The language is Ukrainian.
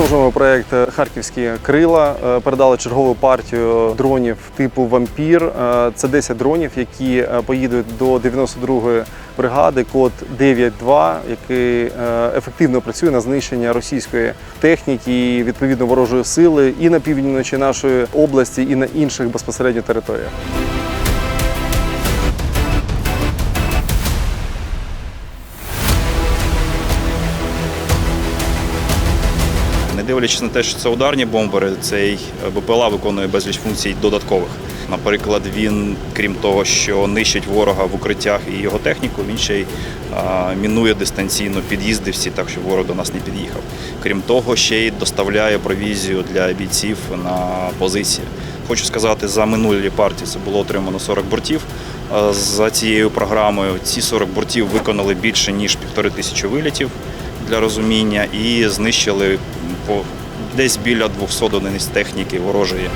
Продовжуємо проект Харківські крила. Е, Передали чергову партію дронів типу Вампір. Е, Це 10 дронів, які е, поїдуть до 92-ї бригади, код 9.2, який е, ефективно працює на знищення російської техніки і відповідно ворожої сили і на півночі нашої області, і на інших безпосередньо територіях. Дивлячись на те, що це ударні бомбери, цей БПЛА виконує безліч функцій додаткових. Наприклад, він, крім того, що нищить ворога в укриттях і його техніку, він ще й мінує дистанційно під'їзди всі, так щоб ворог до нас не під'їхав. Крім того, ще й доставляє провізію для бійців на позиції. Хочу сказати, за минулі партії це було отримано 40 бортів. За цією програмою ці 40 бортів виконали більше ніж півтори тисячі вилітів для розуміння і знищили по десь біля 200 одиниць техніки ворожої.